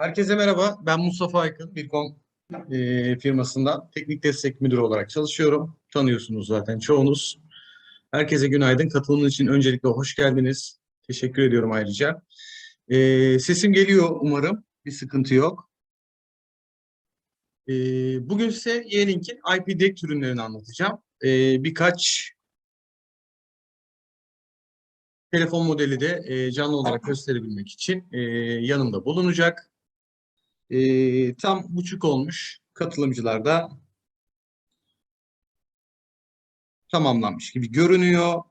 Herkese merhaba. Ben Mustafa Aykın. Birkom e, firmasından teknik destek müdürü olarak çalışıyorum. Tanıyorsunuz zaten çoğunuz. Herkese günaydın. Katılımın için öncelikle hoş geldiniz. Teşekkür ediyorum ayrıca. E, sesim geliyor umarım. Bir sıkıntı yok. E, bugün size Yeelink'in IP DECT ürünlerini anlatacağım. E, birkaç telefon modeli de e, canlı olarak gösterebilmek için e, yanımda bulunacak. E, tam buçuk olmuş. Katılımcılar da tamamlanmış gibi görünüyor.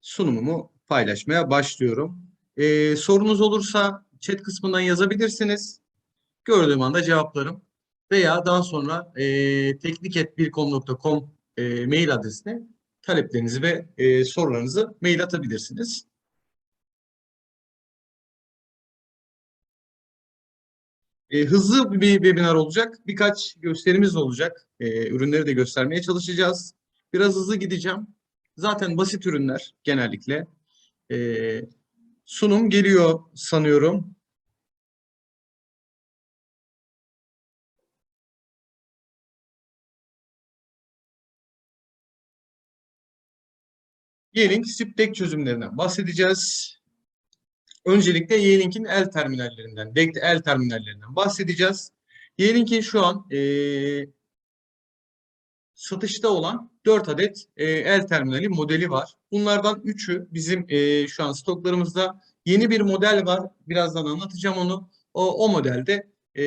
Sunumumu paylaşmaya başlıyorum. E, sorunuz olursa chat kısmından yazabilirsiniz. Gördüğüm anda cevaplarım. Veya daha sonra e, teknik.birkom.com e, mail adresine taleplerinizi ve e, sorularınızı mail atabilirsiniz. E, hızlı bir webinar olacak. Birkaç gösterimiz olacak. E, ürünleri de göstermeye çalışacağız. Biraz hızlı gideceğim. Zaten basit ürünler genellikle. E, sunum geliyor sanıyorum. Yearning SIP çözümlerinden bahsedeceğiz. Öncelikle Yeelink'in el terminallerinden, DECT el terminallerinden bahsedeceğiz. Yeelink'in şu an e, satışta olan 4 adet e, el terminali modeli var. Bunlardan 3'ü bizim e, şu an stoklarımızda. Yeni bir model var. Birazdan anlatacağım onu. O, o modelde e,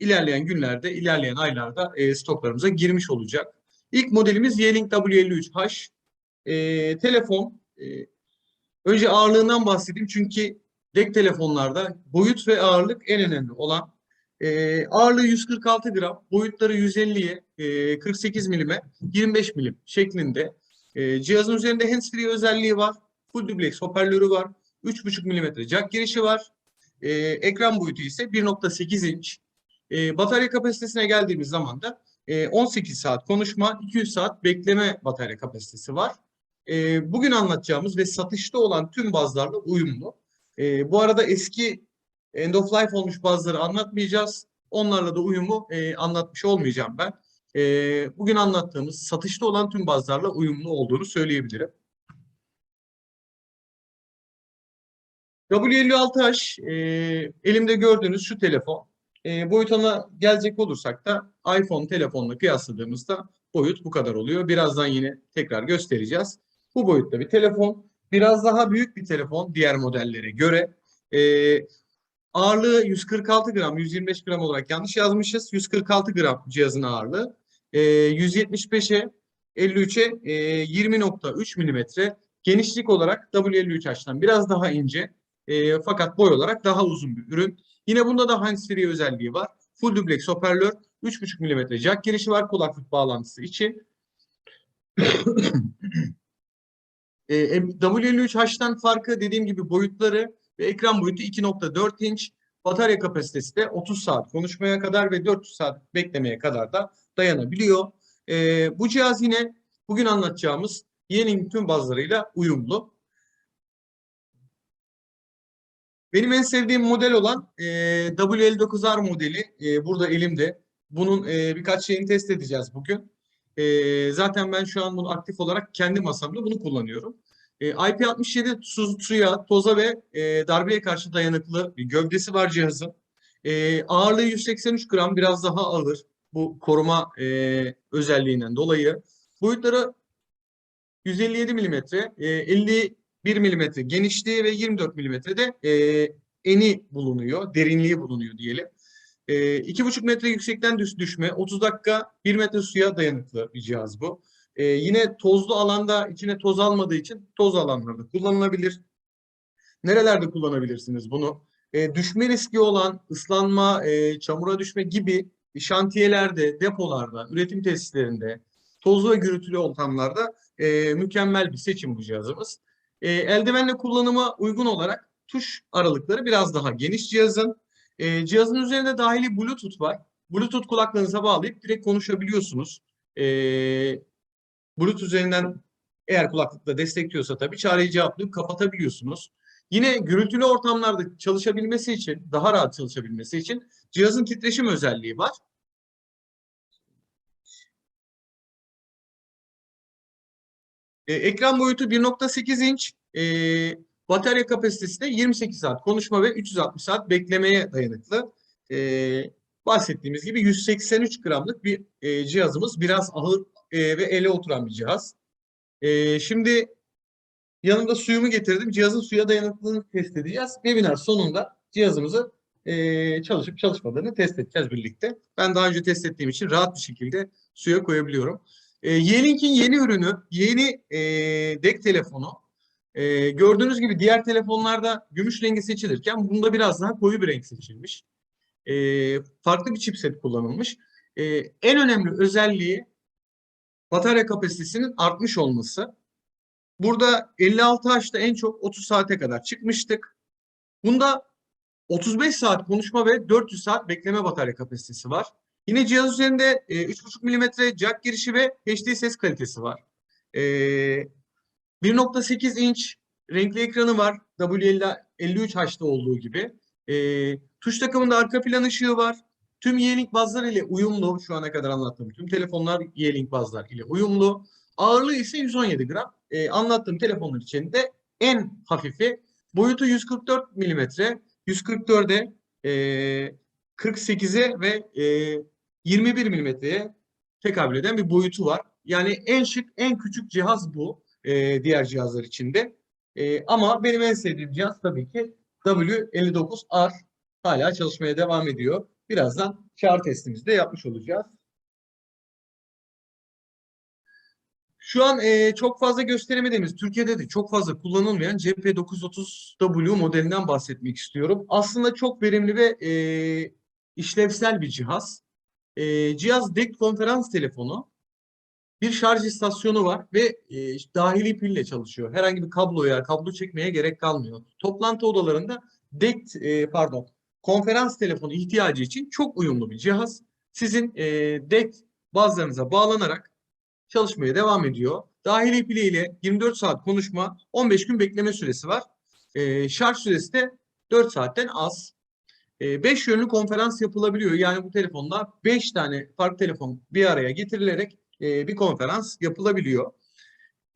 ilerleyen günlerde, ilerleyen aylarda e, stoklarımıza girmiş olacak. İlk modelimiz Yeelink W53H. E, telefon e, Önce ağırlığından bahsedeyim çünkü dek telefonlarda boyut ve ağırlık en önemli olan. E, ağırlığı 146 gram, boyutları 150'ye, e, 48 milime, 25 milim şeklinde. E, cihazın üzerinde handsfree özelliği var. Full duplex hoparlörü var. 3.5 milimetre jack girişi var. E, ekran boyutu ise 1.8 inç. E, batarya kapasitesine geldiğimiz zaman da e, 18 saat konuşma, 200 saat bekleme batarya kapasitesi var e, bugün anlatacağımız ve satışta olan tüm bazlarla uyumlu. E, bu arada eski end of life olmuş bazıları anlatmayacağız. Onlarla da uyumu e, anlatmış olmayacağım ben. E, bugün anlattığımız satışta olan tüm bazlarla uyumlu olduğunu söyleyebilirim. W56H e, elimde gördüğünüz şu telefon. E, boyutuna gelecek olursak da iPhone telefonla kıyasladığımızda boyut bu kadar oluyor. Birazdan yine tekrar göstereceğiz. Bu boyutta bir telefon. Biraz daha büyük bir telefon diğer modellere göre. Ee, ağırlığı 146 gram, 125 gram olarak yanlış yazmışız. 146 gram cihazın ağırlığı. Ee, 175'e 53'e e, 20.3 milimetre. Genişlik olarak W53H'tan biraz daha ince. E, fakat boy olarak daha uzun bir ürün. Yine bunda da hands-free özelliği var. Full duplex hoparlör, 3.5 milimetre jack girişi var kulaklık bağlantısı için. E, W53H'tan farkı dediğim gibi boyutları ve ekran boyutu 2.4 inç. Batarya kapasitesi de 30 saat konuşmaya kadar ve 400 saat beklemeye kadar da dayanabiliyor. E, bu cihaz yine bugün anlatacağımız yeni tüm bazlarıyla uyumlu. Benim en sevdiğim model olan e, W59R modeli e, burada elimde. Bunun e, birkaç şeyini test edeceğiz bugün. E, zaten ben şu an bunu aktif olarak kendi masamda bunu kullanıyorum. E, IP67 su, suya, toza ve e, darbeye karşı dayanıklı bir gövdesi var cihazın. E, ağırlığı 183 gram biraz daha ağır bu koruma e, özelliğinden dolayı. Boyutları 157 milimetre, e, 51 milimetre genişliği ve 24 milimetrede eni bulunuyor, derinliği bulunuyor diyelim. E, iki buçuk metre yüksekten düş, düşme, 30 dakika 1 metre suya dayanıklı bir cihaz bu. E, yine tozlu alanda içine toz almadığı için toz alanlarda kullanılabilir. Nerelerde kullanabilirsiniz bunu? E, düşme riski olan ıslanma, e, çamura düşme gibi şantiyelerde, depolarda, üretim tesislerinde, tozlu ve gürültülü ortamlarda e, mükemmel bir seçim bu cihazımız. E, eldivenle kullanıma uygun olarak tuş aralıkları biraz daha geniş cihazın. E, cihazın üzerinde dahili Bluetooth var. Bluetooth kulaklarınıza bağlayıp direkt konuşabiliyorsunuz. E, Bluetooth üzerinden eğer kulaklıkla destekliyorsa tabii çağrıyı cevaplayıp kapatabiliyorsunuz. Yine gürültülü ortamlarda çalışabilmesi için, daha rahat çalışabilmesi için cihazın titreşim özelliği var. E, ekran boyutu 1.8 inç, e, batarya kapasitesi de 28 saat konuşma ve 360 saat beklemeye dayanıklı. E, bahsettiğimiz gibi 183 gramlık bir e, cihazımız. Biraz ağır e, ve ele oturan bir cihaz. E, şimdi yanımda suyumu getirdim. Cihazın suya dayanıklılığını test edeceğiz. Webinar sonunda cihazımızı e, çalışıp çalışmadığını test edeceğiz birlikte. Ben daha önce test ettiğim için rahat bir şekilde suya koyabiliyorum. E, Yeelink'in yeni ürünü, yeni e, DEC telefonu. E, gördüğünüz gibi diğer telefonlarda gümüş rengi seçilirken bunda biraz daha koyu bir renk seçilmiş. E, farklı bir chipset kullanılmış. E, en önemli özelliği batarya kapasitesinin artmış olması. Burada 56H'da en çok 30 saate kadar çıkmıştık. Bunda 35 saat konuşma ve 400 saat bekleme batarya kapasitesi var. Yine cihaz üzerinde e, 3.5 mm jack girişi ve HD ses kalitesi var. E, 1.8 inç renkli ekranı var. W53H'da olduğu gibi. E, tuş takımında arka plan ışığı var. Tüm Yeelink bazlar ile uyumlu. Şu ana kadar anlattığım tüm telefonlar Yeelink bazlar ile uyumlu. Ağırlığı ise 117 gram. E, anlattığım telefonlar içinde en hafifi. Boyutu 144 mm. 144'e e, 48'e ve e, 21 milimetreye tekabül eden bir boyutu var. Yani en şık, en küçük cihaz bu e, diğer cihazlar içinde. E, ama benim en sevdiğim cihaz tabii ki W59R hala çalışmaya devam ediyor. Birazdan şarj testimizi de yapmış olacağız. Şu an e, çok fazla gösteremediğimiz, Türkiye'de de çok fazla kullanılmayan CP930W modelinden bahsetmek istiyorum. Aslında çok verimli ve e, işlevsel bir cihaz. E, cihaz DEC konferans telefonu. Bir şarj istasyonu var ve e, dahili pille çalışıyor. Herhangi bir kabloya, kablo çekmeye gerek kalmıyor. Toplantı odalarında DEC, e, pardon, konferans telefonu ihtiyacı için çok uyumlu bir cihaz. Sizin e, DEC bazlarınıza bağlanarak çalışmaya devam ediyor. Dahili pili ile 24 saat konuşma, 15 gün bekleme süresi var. E, şarj süresi de 4 saatten az. 5 yönlü konferans yapılabiliyor. Yani bu telefonla 5 tane farklı telefon bir araya getirilerek e, bir konferans yapılabiliyor.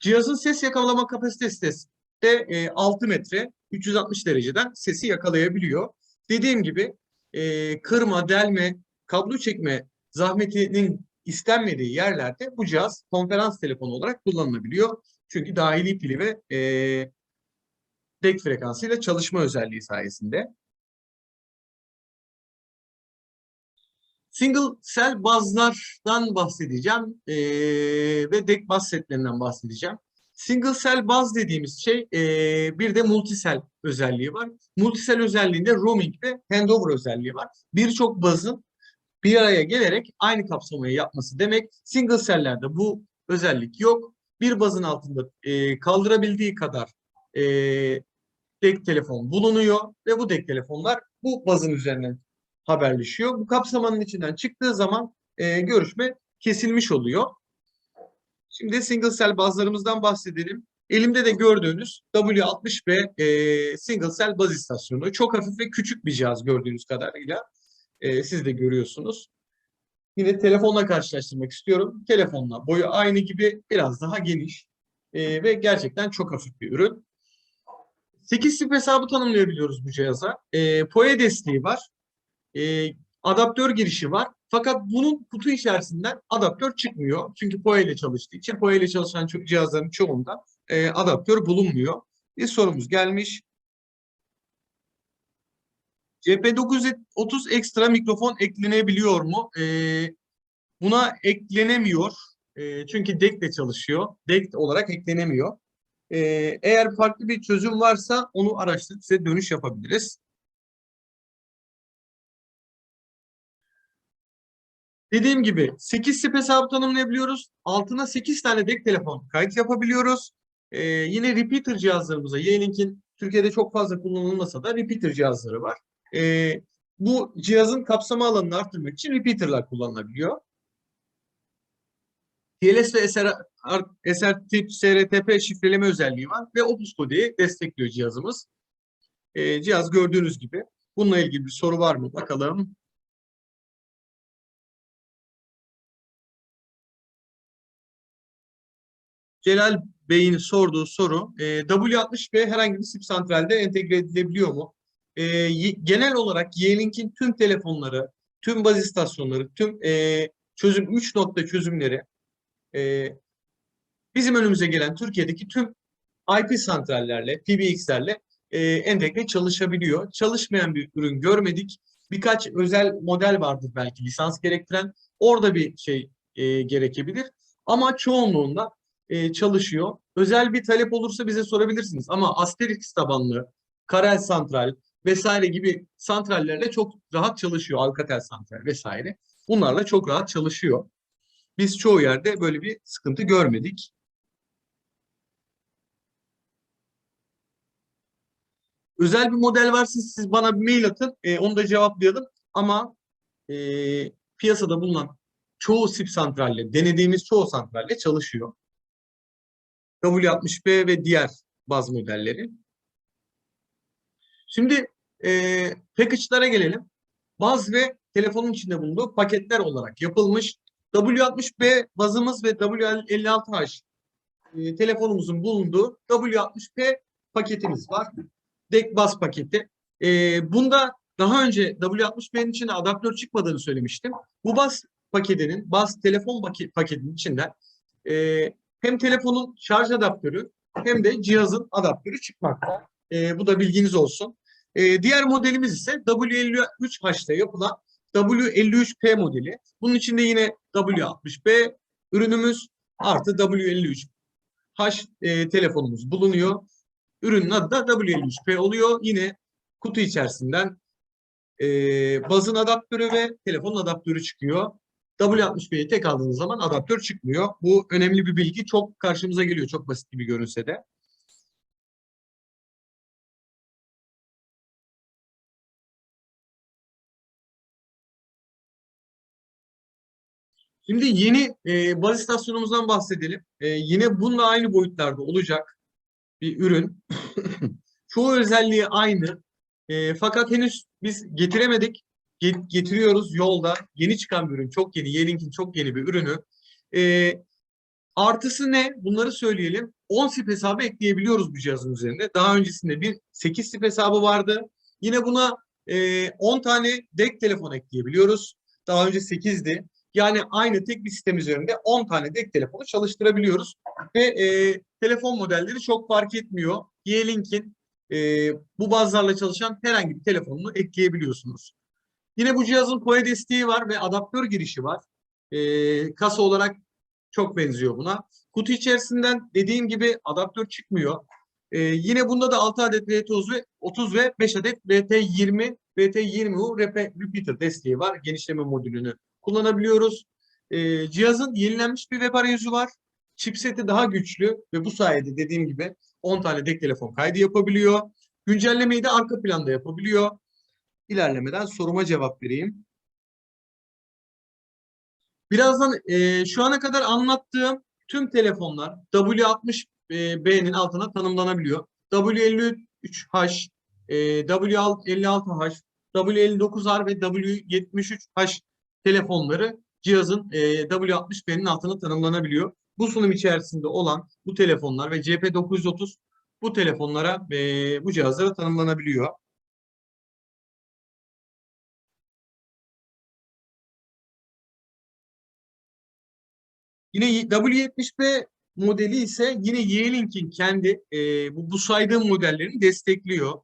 Cihazın ses yakalama kapasitesi de e, 6 metre 360 dereceden sesi yakalayabiliyor. Dediğim gibi e, kırma, delme, kablo çekme zahmetinin istenmediği yerlerde bu cihaz konferans telefonu olarak kullanılabiliyor. Çünkü dahili pili ve e, DEC frekansıyla çalışma özelliği sayesinde. Single cell bazlardan bahsedeceğim ee, ve DEC baz setlerinden bahsedeceğim. Single cell baz dediğimiz şey ee, bir de multisel özelliği var. Multisel özelliğinde roaming ve handover özelliği var. Birçok bazın bir araya gelerek aynı kapsamayı yapması demek. Single cell'lerde bu özellik yok. Bir bazın altında e, kaldırabildiği kadar e, DEC telefon bulunuyor ve bu DEC telefonlar bu bazın üzerinden haberleşiyor. Bu kapsamanın içinden çıktığı zaman e, görüşme kesilmiş oluyor. Şimdi single cell bazlarımızdan bahsedelim. Elimde de gördüğünüz W60B e, single cell baz istasyonu. Çok hafif ve küçük bir cihaz gördüğünüz kadarıyla. E, siz de görüyorsunuz. Yine telefonla karşılaştırmak istiyorum. Telefonla boyu aynı gibi biraz daha geniş e, ve gerçekten çok hafif bir ürün. 8 sip hesabı tanımlayabiliyoruz bu cihaza. E, PoE desteği var e, adaptör girişi var. Fakat bunun kutu içerisinden adaptör çıkmıyor. Çünkü PoE ile çalıştığı için PoE ile çalışan cihazların çoğunda e, adaptör bulunmuyor. Bir sorumuz gelmiş. CP930 ekstra mikrofon eklenebiliyor mu? E, buna eklenemiyor. E, çünkü DEC ile çalışıyor. DEC olarak eklenemiyor. E, eğer farklı bir çözüm varsa onu araştırıp size dönüş yapabiliriz. Dediğim gibi 8 SIP hesabı tanımlayabiliyoruz. Altına 8 tane DEC telefon kayıt yapabiliyoruz. Ee, yine repeater cihazlarımıza Yeelink'in Türkiye'de çok fazla kullanılmasa da repeater cihazları var. Ee, bu cihazın kapsama alanını arttırmak için repeater'lar kullanılabiliyor. TLS ve SR, SR tip SRTP şifreleme özelliği var ve Opus kodeyi destekliyor cihazımız. e, cihaz gördüğünüz gibi. Bununla ilgili bir soru var mı? Bakalım. Celal Bey'in sorduğu soru e, W60B herhangi bir SIP santralde entegre edilebiliyor mu? E, genel olarak Yeelink'in tüm telefonları, tüm baz istasyonları, tüm e, çözüm 3 nokta çözümleri e, bizim önümüze gelen Türkiye'deki tüm IP santrallerle, PBX'lerle e, entegre çalışabiliyor. Çalışmayan bir ürün görmedik. Birkaç özel model vardır belki lisans gerektiren. Orada bir şey e, gerekebilir. Ama çoğunluğunda e, çalışıyor. Özel bir talep olursa bize sorabilirsiniz. Ama Asterix tabanlı, Karel Santral vesaire gibi santrallerle çok rahat çalışıyor. Alcatel Santral vesaire. Bunlarla çok rahat çalışıyor. Biz çoğu yerde böyle bir sıkıntı görmedik. Özel bir model varsa siz bana bir mail atın. e, onu da cevaplayalım. Ama e, piyasada bulunan çoğu SIP santralle, denediğimiz çoğu santralle çalışıyor. W60B ve diğer baz modelleri. Şimdi e, package'lara gelelim. Baz ve telefonun içinde bulunduğu paketler olarak yapılmış W60B bazımız ve W56H e, telefonumuzun bulunduğu W60P paketimiz var. DEC baz paketi. E, bunda daha önce W60B'nin içine adaptör çıkmadığını söylemiştim. Bu baz paketinin, baz telefon paket, paketinin içinden e, hem telefonun şarj adaptörü hem de cihazın adaptörü çıkmakta. E, bu da bilginiz olsun. E, diğer modelimiz ise W53H'te yapılan W53P modeli. Bunun içinde yine W60B ürünümüz artı W53H e, telefonumuz bulunuyor. Ürünün adı da W53P oluyor. Yine kutu içerisinden e, bazın adaptörü ve telefonun adaptörü çıkıyor. W60B'yi tek aldığınız zaman adaptör çıkmıyor. Bu önemli bir bilgi. Çok karşımıza geliyor. Çok basit gibi görünse de. Şimdi yeni e, baz istasyonumuzdan bahsedelim. E, yine bununla aynı boyutlarda olacak bir ürün. Çoğu özelliği aynı. E, fakat henüz biz getiremedik. Get- getiriyoruz yolda. Yeni çıkan bir ürün. Çok yeni. Yelink'in çok yeni bir ürünü. E, artısı ne? Bunları söyleyelim. 10 SIP hesabı ekleyebiliyoruz bu cihazın üzerinde. Daha öncesinde bir 8 SIP hesabı vardı. Yine buna e, 10 tane DEC telefon ekleyebiliyoruz. Daha önce 8'di. Yani aynı tek bir sistem üzerinde 10 tane DEC telefonu çalıştırabiliyoruz. Ve e, telefon modelleri çok fark etmiyor. Yeelink'in e, bu bazlarla çalışan herhangi bir telefonunu ekleyebiliyorsunuz. Yine bu cihazın PoE desteği var ve adaptör girişi var. E, kasa olarak çok benziyor buna. Kutu içerisinden dediğim gibi adaptör çıkmıyor. E, yine bunda da 6 adet VT30 ve 30 ve 5 adet VT20 VT20U repeater desteği var. Genişleme modülünü kullanabiliyoruz. E, cihazın yenilenmiş bir web arayüzü var. Chipseti daha güçlü ve bu sayede dediğim gibi 10 tane DEC telefon kaydı yapabiliyor. Güncellemeyi de arka planda yapabiliyor. İlerlemeden soruma cevap vereyim. Birazdan e, şu ana kadar anlattığım tüm telefonlar W60B'nin altına tanımlanabiliyor. W53H, e, W56H, W59R ve W73H telefonları cihazın e, W60B'nin altına tanımlanabiliyor. Bu sunum içerisinde olan bu telefonlar ve CP930 bu telefonlara, e, bu cihazlara tanımlanabiliyor. Yine W70B modeli ise yine Yeelink'in kendi e, bu, bu saydığım modellerini destekliyor.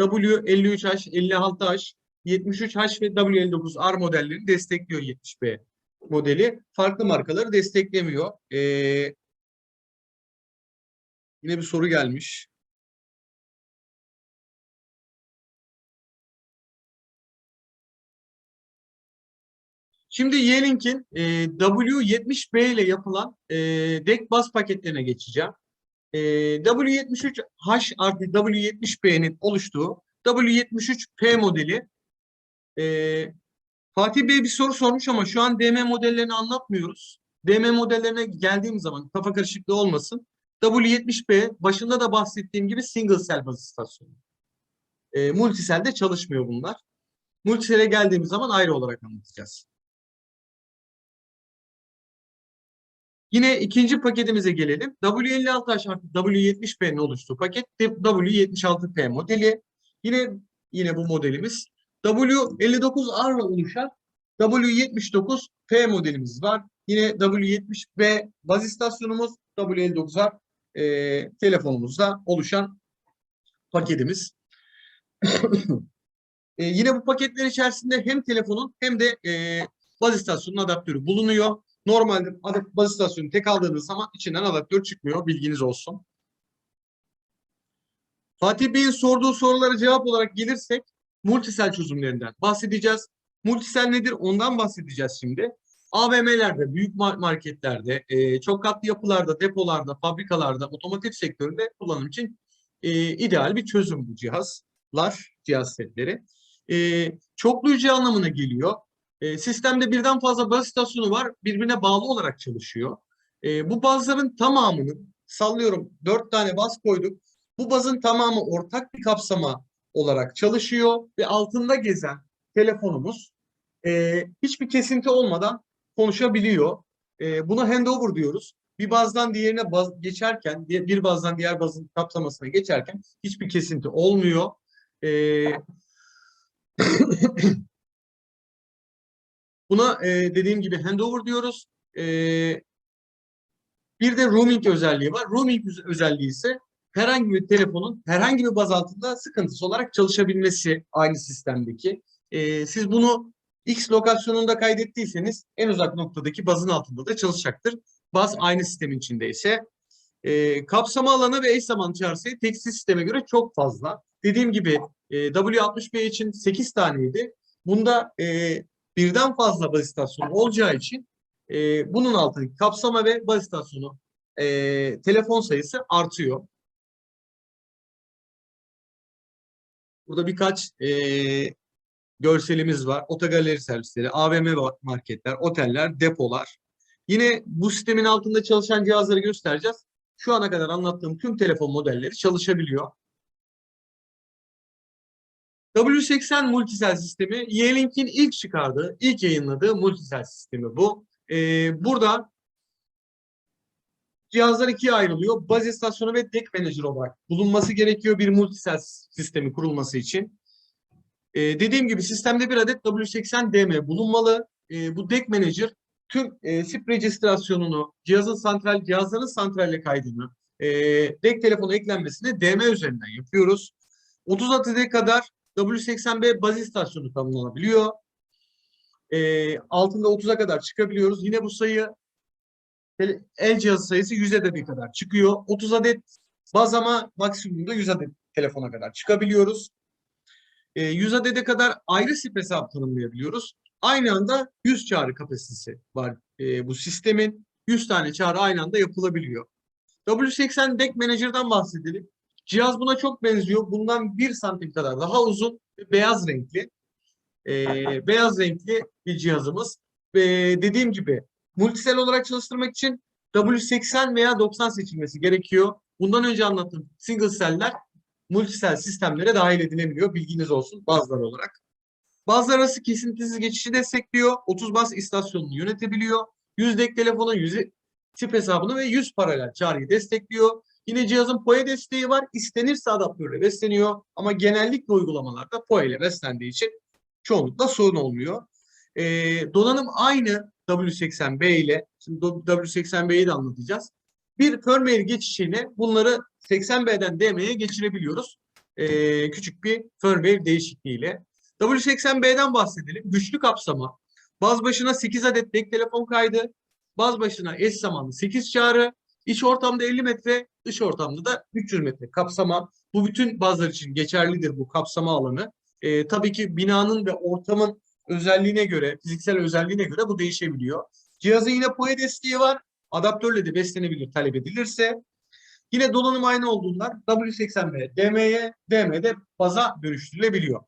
W53H, 56H, 73H ve W59R modellerini destekliyor 70B modeli. Farklı markaları desteklemiyor. E, yine bir soru gelmiş. Şimdi Yeelink'in e, W70B ile yapılan e, DEC baz paketlerine geçeceğim. E, W73H artı W70B'nin oluştuğu W73P modeli e, Fatih Bey bir soru sormuş ama şu an DM modellerini anlatmıyoruz. DM modellerine geldiğim zaman kafa karışıklığı olmasın. W70B başında da bahsettiğim gibi single cell baz istasyonu. E, Multisel'de çalışmıyor bunlar. Multisel'e geldiğimiz zaman ayrı olarak anlatacağız. Yine ikinci paketimize gelelim. W56H artık W70P'nin oluştuğu paket W76P modeli. Yine yine bu modelimiz. W59R ile oluşan W79P modelimiz var. Yine W70B baz istasyonumuz W59R e, telefonumuzda oluşan paketimiz. e, yine bu paketler içerisinde hem telefonun hem de e, baz istasyonunun adaptörü bulunuyor. Normalde adap- baz istasyonu tek aldığınız zaman içinden adaptör çıkmıyor. Bilginiz olsun. Fatih Bey'in sorduğu sorulara cevap olarak gelirsek multisel çözümlerinden bahsedeceğiz. Multisel nedir? Ondan bahsedeceğiz şimdi. AVM'lerde, büyük mar- marketlerde, e, çok katlı yapılarda, depolarda, fabrikalarda, otomotiv sektöründe kullanım için e, ideal bir çözüm bu cihazlar, cihaz setleri. E, çokluca anlamına geliyor. E, sistemde birden fazla baz istasyonu var, birbirine bağlı olarak çalışıyor. E, bu bazların tamamını, sallıyorum dört tane baz koyduk. Bu bazın tamamı ortak bir kapsama olarak çalışıyor ve altında gezen telefonumuz e, hiçbir kesinti olmadan konuşabiliyor. E, buna handover diyoruz. Bir bazdan diğerine baz geçerken, bir bazdan diğer bazın kapsamasına geçerken hiçbir kesinti olmuyor. E, buna e, dediğim gibi handover diyoruz. E, bir de roaming özelliği var. Roaming özelliği ise herhangi bir telefonun herhangi bir baz altında sıkıntısız olarak çalışabilmesi aynı sistemdeki. E, siz bunu X lokasyonunda kaydettiyseniz en uzak noktadaki bazın altında da çalışacaktır. Baz aynı sistemin içindeyse. E, kapsama alanı ve eş zamanlı çağrı sayı tekstil sisteme göre çok fazla. Dediğim gibi e, W60B için 8 taneydi. Bunda e, birden fazla baz istasyonu olacağı için e, bunun altındaki kapsama ve baz istasyonu e, telefon sayısı artıyor. Burada birkaç e, görselimiz var. Otogaleri servisleri, AVM marketler, oteller, depolar. Yine bu sistemin altında çalışan cihazları göstereceğiz. Şu ana kadar anlattığım tüm telefon modelleri çalışabiliyor. W80 multisel sistemi Yeelink'in ilk çıkardığı, ilk yayınladığı multisel sistemi bu. Ee, burada cihazlar ikiye ayrılıyor. Baz istasyonu ve deck manager olarak bulunması gerekiyor bir multisel sistemi kurulması için. Ee, dediğim gibi sistemde bir adet W80DM bulunmalı. Ee, bu deck manager tüm e, SIP registrasyonunu, cihazın santral, cihazların santralle kaydını, e, deck telefonu eklenmesini DM üzerinden yapıyoruz. 30 AT'ye kadar W80B baz istasyonu tanımlanabiliyor. E, altında 30'a kadar çıkabiliyoruz. Yine bu sayı el cihazı sayısı 100 adete kadar çıkıyor. 30 adet baz ama maksimumda 100 adet telefona kadar çıkabiliyoruz. E, 100 adede kadar ayrı SIP hesap tanımlayabiliyoruz. Aynı anda 100 çağrı kapasitesi var e, bu sistemin. 100 tane çağrı aynı anda yapılabiliyor. W80 Deck Manager'dan bahsedelim. Cihaz buna çok benziyor. Bundan 1 santim kadar daha uzun ve beyaz renkli. Ee, beyaz renkli bir cihazımız. Ve dediğim gibi multisel olarak çalıştırmak için W80 veya 90 seçilmesi gerekiyor. Bundan önce anlattığım single cell'ler multisel sistemlere dahil edilebiliyor. Bilginiz olsun bazılar olarak. Bazılar arası kesintisiz geçişi destekliyor. 30 bas istasyonunu yönetebiliyor. 100 dek telefona 100 tip hesabını ve 100 paralel çağrıyı destekliyor. Yine cihazın PoE desteği var. İstenirse adaptörle besleniyor. Ama genellikle uygulamalarda PoE ile beslendiği için çoğunlukla sorun olmuyor. Ee, donanım aynı W80B ile. Şimdi do- W80B'yi de anlatacağız. Bir firmware geçişiyle bunları 80B'den DM'ye geçirebiliyoruz. Ee, küçük bir firmware değişikliğiyle. W80B'den bahsedelim. Güçlü kapsama. Baz başına 8 adet dek telefon kaydı. Baz başına eş zamanlı 8 çağrı. İç ortamda 50 metre, dış ortamda da 300 metre kapsama. Bu bütün bazılar için geçerlidir bu kapsama alanı. Ee, tabii ki binanın ve ortamın özelliğine göre, fiziksel özelliğine göre bu değişebiliyor. Cihazın yine PoE desteği var. Adaptörle de beslenebilir talep edilirse. Yine donanım aynı olduğundan W80B DM'ye, DM'de baza dönüştürülebiliyor.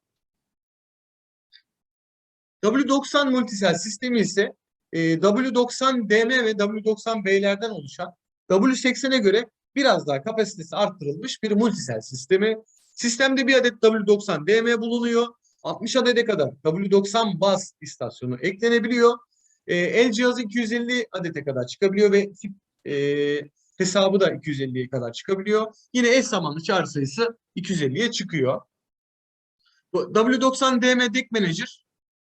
W90 multisel sistemi ise e, W90DM ve W90B'lerden oluşan W80'e göre biraz daha kapasitesi arttırılmış bir multisel sistemi. Sistemde bir adet W90 DM bulunuyor. 60 adede kadar W90 baz istasyonu eklenebiliyor. Ee, el cihazı 250 adete kadar çıkabiliyor ve e, hesabı da 250'ye kadar çıkabiliyor. Yine eş zamanlı çağrı sayısı 250'ye çıkıyor. Bu W90 DM Deck Manager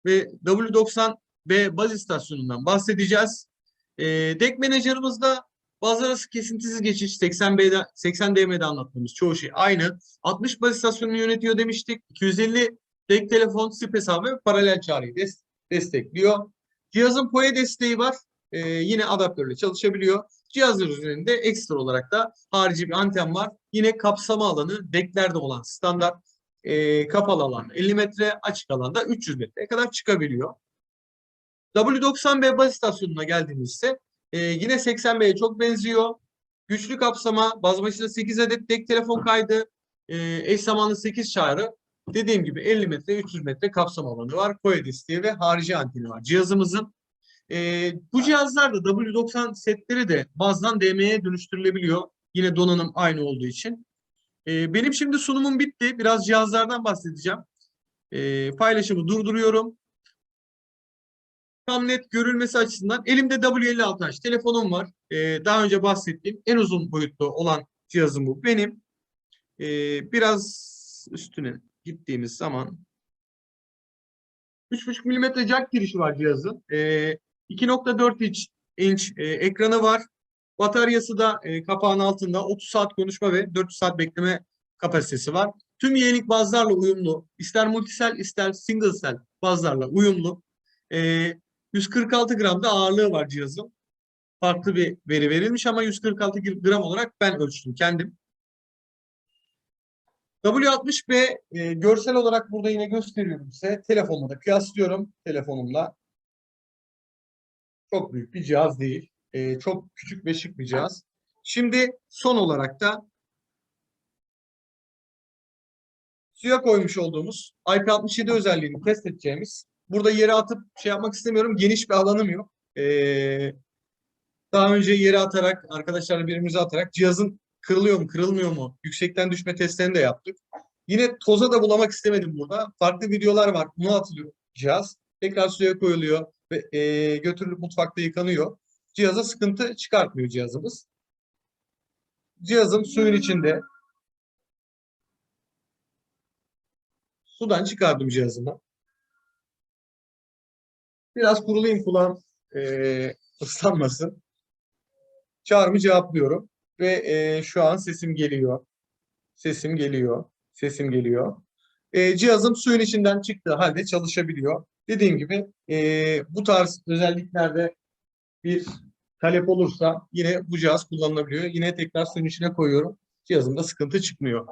ve W90B baz istasyonundan bahsedeceğiz. E, Deck Manager'ımızda baz arası kesintisiz geçiş 80B'de 80 DM'de anlattığımız çoğu şey aynı. 60 baz istasyonunu yönetiyor demiştik. 250 Deck telefon, SIP hesabı ve paralel çağrıyı des- destekliyor. Cihazın PoE desteği var. E, yine adaptörle çalışabiliyor. Cihazın üzerinde ekstra olarak da harici bir anten var. Yine kapsama alanı decklerde olan standart e, kapalı alan 50 metre, açık alanda 300 metreye kadar çıkabiliyor. W90B baz istasyonuna geldiğimizde e, yine 80B'ye çok benziyor. Güçlü kapsama, baz başına 8 adet tek telefon kaydı, e, eş zamanlı 8 çağrı. Dediğim gibi 50 metre, 300 metre kapsama alanı var. Desteği ve harici anteni var cihazımızın. E, bu cihazlarda W90 setleri de bazdan DM'ye dönüştürülebiliyor. Yine donanım aynı olduğu için. E, benim şimdi sunumum bitti. Biraz cihazlardan bahsedeceğim. E, paylaşımı durduruyorum. Tam net görülmesi açısından elimde W56H telefonum var. E, daha önce bahsettiğim en uzun boyutlu olan cihazım bu benim. E, biraz üstüne gittiğimiz zaman 3.5 mm jack girişi var cihazın. E, 2.4 inç, inç e, ekranı var. Bataryası da e, kapağın altında 30 saat konuşma ve 400 saat bekleme kapasitesi var. Tüm yeğenlik bazlarla uyumlu. İster multisel ister single cell bazlarla uyumlu. E, 146 gram da ağırlığı var cihazın. Farklı bir veri verilmiş ama 146 gram olarak ben ölçtüm kendim. W60B e, görsel olarak burada yine gösteriyorum size. Telefonla da kıyaslıyorum telefonumla. Çok büyük bir cihaz değil. E, çok küçük ve şık bir cihaz. Şimdi son olarak da suya koymuş olduğumuz IP67 özelliğini test edeceğimiz. Burada yere atıp şey yapmak istemiyorum. Geniş bir alanım yok. E, daha önce yere atarak, arkadaşlarla birbirimize atarak cihazın kırılıyor mu, kırılmıyor mu? Yüksekten düşme testlerini de yaptık. Yine toza da bulamak istemedim burada. Farklı videolar var. Buna atılıyor cihaz. Tekrar suya koyuluyor ve e, götürülüp mutfakta yıkanıyor. Cihaza sıkıntı çıkartmıyor cihazımız. Cihazım suyun içinde. Sudan çıkardım cihazımı. Biraz kurulayım kulağım e, ıslanmasın. Çağrımı cevaplıyorum ve e, şu an sesim geliyor. Sesim geliyor. Sesim geliyor. E, cihazım suyun içinden çıktığı halde çalışabiliyor. Dediğim gibi e, bu tarz özelliklerde bir talep olursa yine bu cihaz kullanılabiliyor. Yine tekrar suyun içine koyuyorum. Cihazımda sıkıntı çıkmıyor.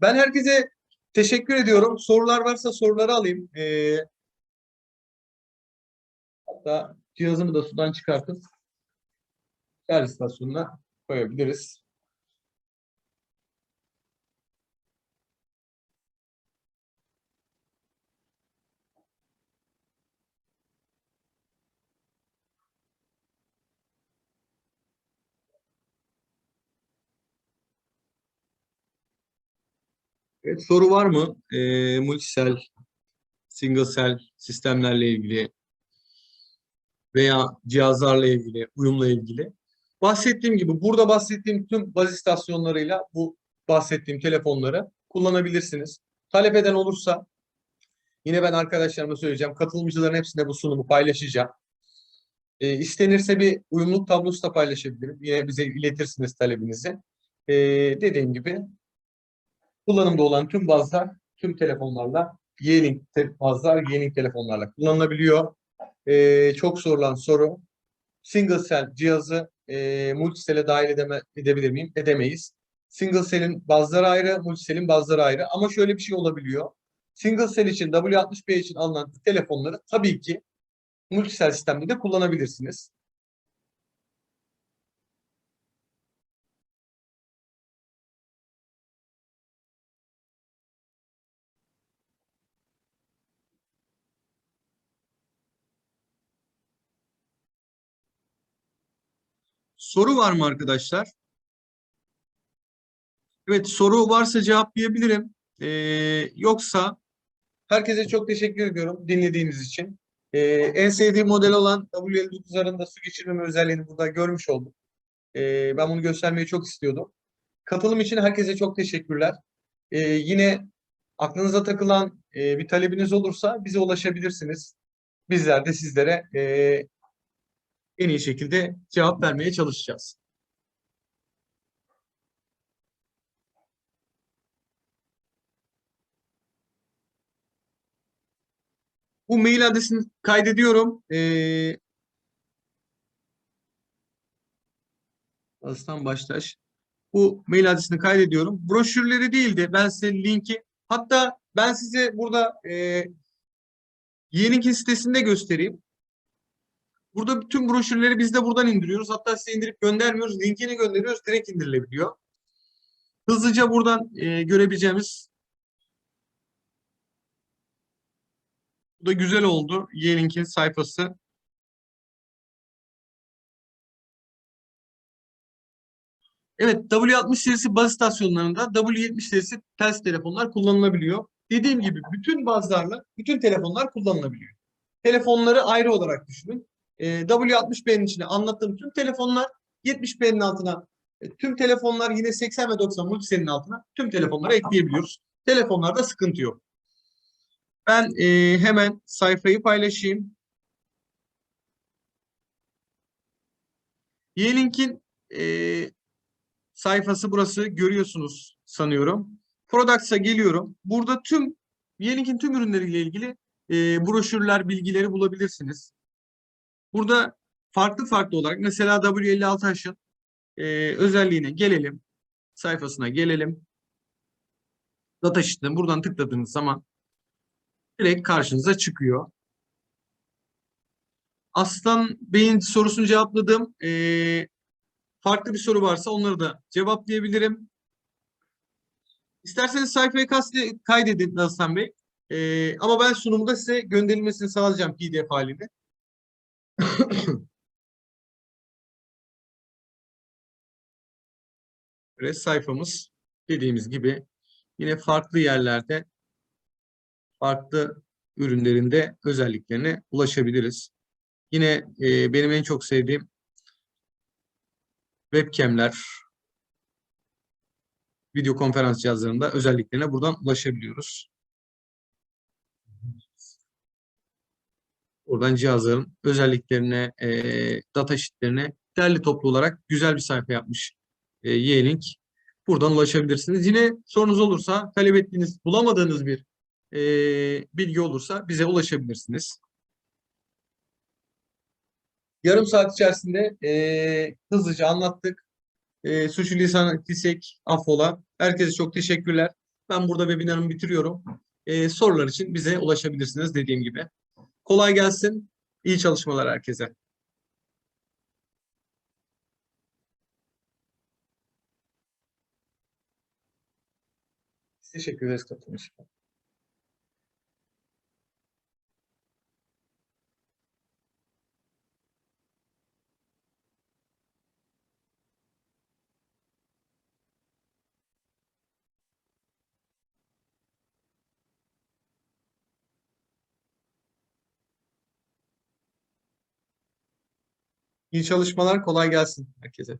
Ben herkese teşekkür ediyorum. Sorular varsa soruları alayım. E, hatta cihazımı da sudan çıkartıp şarj istasyonuna koyabiliriz. Evet, soru var mı? Ee, multisel, single cell sistemlerle ilgili veya cihazlarla ilgili, uyumla ilgili. Bahsettiğim gibi burada bahsettiğim tüm baz istasyonlarıyla bu bahsettiğim telefonları kullanabilirsiniz. Talep eden olursa yine ben arkadaşlarıma söyleyeceğim. Katılımcıların hepsine bu sunumu paylaşacağım. E, istenirse bir uyumluluk tablosu da paylaşabilirim. Yine bize iletirsiniz talebinizi. E, dediğim gibi kullanımda olan tüm bazlar tüm telefonlarla Yeğlink bazlar Yeğlink telefonlarla kullanılabiliyor. E, çok sorulan soru single cell cihazı e, multisel'e dahil edeme, edebilir miyim? Edemeyiz. Single cell'in bazıları ayrı, multisel'in bazıları ayrı. Ama şöyle bir şey olabiliyor. Single cell için, W60B için alınan telefonları tabii ki multisel sistemde de kullanabilirsiniz. Soru var mı arkadaşlar? Evet, soru varsa cevaplayabilirim. E, yoksa herkese çok teşekkür ediyorum dinlediğiniz için. E, en sevdiğim model olan W59R'ın da su geçirmeme özelliğini burada görmüş oldum. E, ben bunu göstermeyi çok istiyordum. Katılım için herkese çok teşekkürler. E, yine aklınıza takılan e, bir talebiniz olursa bize ulaşabilirsiniz. Bizler de sizlere e, en iyi şekilde cevap vermeye çalışacağız. Bu mail adresini kaydediyorum. Ee, Aslan Baştaş. Bu mail adresini kaydediyorum. Broşürleri değil de ben size linki hatta ben size burada e, Yeğeninkin sitesinde göstereyim. Burada bütün broşürleri biz de buradan indiriyoruz. Hatta size indirip göndermiyoruz. Linkini gönderiyoruz. Direkt indirilebiliyor. Hızlıca buradan e, görebileceğimiz Bu da güzel oldu. Yeğeninkin sayfası. Evet W60 serisi baz istasyonlarında W70 serisi ters telefonlar kullanılabiliyor. Dediğim gibi bütün bazlarla bütün telefonlar kullanılabiliyor. Telefonları ayrı olarak düşünün. E, W60B'nin içine anlattığım tüm telefonlar 70B'nin altına e, tüm telefonlar yine 80 ve 90 multiselin altına tüm telefonları ekleyebiliyoruz. Telefonlarda sıkıntı yok. Ben e, hemen sayfayı paylaşayım. Yeğlink'in e, sayfası burası görüyorsunuz sanıyorum. Products'a geliyorum. Burada tüm Yeğlink'in tüm ürünleriyle ilgili e, broşürler, bilgileri bulabilirsiniz. Burada farklı farklı olarak mesela W56H'ın e, özelliğine gelelim. Sayfasına gelelim. Data sheet'ten buradan tıkladığınız zaman direkt karşınıza çıkıyor. Aslan Bey'in sorusunu cevapladım. Ee, farklı bir soru varsa onları da cevaplayabilirim. İsterseniz sayfayı kaydedin Aslan Bey. Ee, ama ben sunumda size gönderilmesini sağlayacağım PDF halinde. Ve sayfamız dediğimiz gibi yine farklı yerlerde farklı ürünlerinde özelliklerine ulaşabiliriz. Yine e, benim en çok sevdiğim webcamler, video konferans cihazlarında özelliklerine buradan ulaşabiliyoruz. Buradan cihazların özelliklerine, e, data sheetlerine derli toplu olarak güzel bir sayfa yapmış e, Yeğlink. Buradan ulaşabilirsiniz. Yine sorunuz olursa talep ettiğiniz, bulamadığınız bir e, bilgi olursa bize ulaşabilirsiniz. Yarım saat içerisinde e, hızlıca anlattık. E, suçu lisan ettiysek affola. Herkese çok teşekkürler. Ben burada webinarımı bitiriyorum. E, sorular için bize ulaşabilirsiniz dediğim gibi. Kolay gelsin. İyi çalışmalar herkese. Teşekkür ederiz katılım İyi çalışmalar, kolay gelsin herkese.